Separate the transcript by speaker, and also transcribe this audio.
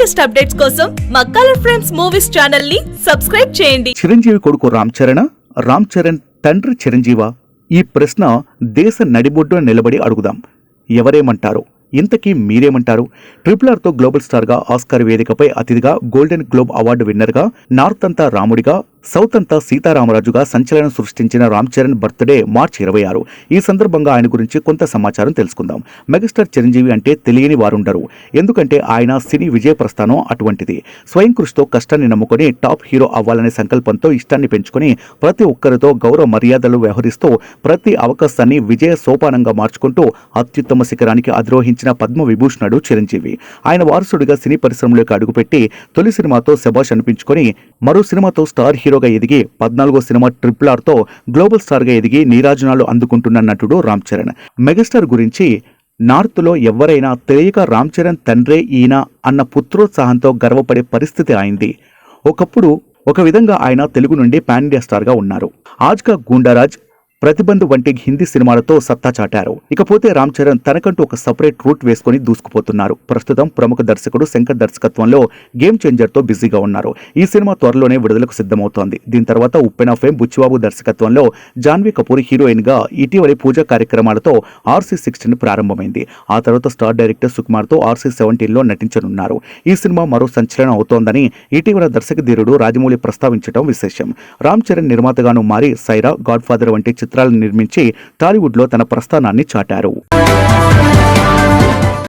Speaker 1: Latest updates కోసం మా colour friends movies ఛానల్ని సబ్స్క్రైబ్ చేయండి.
Speaker 2: చిరంజీవి కొడుకు రామ్ చరణ్ రామ్ చరణ్ తండ్రి చిరంజీవ ఈ ప్రశ్న దేశ నడిబొడ్డున నిలబడి అడుగుదాం. ఎవరేమంటారు? ఇంతకీ మీరేమంటారు? ట్రిపుల్ ఆర్తో గ్లోబల్ స్టార్గా ఆస్కార్ వేదికపై అతిథిగా గోల్డెన్ గ్లోబ్ అవార్డు విన్నర్గా నార్త్ అంతా రాముడిగా సౌత్ అంతా సీతారామరాజుగా సంచలనం సృష్టించిన రామ్ చరణ్ బర్త్డే మార్చి ఇరవై ఆరు. ఈ సందర్భంగా ఆయన గురించి కొంత సమాచారం తెలుసుకుందాం. మెగాస్టార్ చిరంజీవి అంటే తెలియని వారుండరు. ఎందుకంటే ఆయన సినీ విజయ ప్రస్థానం అటువంటిది. స్వయం కృషితో కష్టాన్ని నమ్ముకొని టాప్ హీరో అవ్వాలనే సంకల్పంతో ఇష్టాన్ని పెంచుకొని ప్రతి ఒక్కరితో గౌరవ మర్యాదలు వ్యవహరిస్తూ ప్రతి అవకాశాన్ని విజయ సోపానంగా మార్చుకుంటూ అత్యుత్తమ శిఖరానికి అధిరోహించిన పద్మ విభూషణుడు చిరంజీవి. ఆయన వారసుడిగా సినీ పరిశ్రమలోకి అడుగుపెట్టి తొలి సినిమాతో శభాష్ అనిపించుకొని మరో సినిమాతో స్టార్ హీరోగా ఎదిగి పద్నాలుగో సినిమా ట్రిపుల్ ఆర్తో గ్లోబల్ స్టార్గా ఎదిగి నీరాజనాలు అందుకుంటున్న నటుడు రామ్ చరణ్. మెగాస్టార్ గురించి నార్త్లో ఎవరైనా తెలియక రామ్ చరణ్ తండ్రే ఈయన అన్న పుత్రోత్సాహంతో గర్వపడే పరిస్థితి అయింది ఒకప్పుడు ఒక విధంగా ఆయన తెలుగు నుండి పాన్ ఇండియా స్టార్గా ఉన్నారు. ఆజ్కా గూండారాజ్ ప్రతిబంధు వంటి హిందీ సినిమాలతో సత్తా చాటారు. ఇకపోతే రామ్ చరణ్ తనకంటూ ఒక సపరేట్ రూట్ వేసుకొని దూసుకుపోతున్నారు. ప్రస్తుతం ప్రముఖ దర్శకుడు శంకర్ దర్శకత్వంలో గేమ్ చేంజర్తో బిజీగా ఉన్నారు. ఈ సినిమా త్వరలోనే విడుదలకు సిద్ధమవుతోంది. దీని తర్వాత ఉప్పెన్ ఆఫ్ ఫేమ్ బుచ్చిబాబు దర్శకత్వంలో జాన్వీ కపూర్ హీరోయిన్గా ఇటీవలి పూజా కార్యక్రమాలతో ఆర్సీ సిక్స్టీన్ ప్రారంభమైంది. ఆ తర్వాత స్టార్ డైరెక్టర్ సుకుమార్తో ఆర్సీ సెవెంటీన్లో నటించనున్నారు. ఈ సినిమా మరో సంచలనం అవుతోందని ఇటీవల దర్శక ధీరుడు రాజమౌళి ప్రస్తావించడం విశేషం. రామ్ చరణ్ నిర్మాతగాను మారి సైరా గాడ్ ఫాదర్ వంటి చిత్రాలను నిర్మించి టాలీవుడ్లో తన ప్రస్థానాన్ని చాటారు.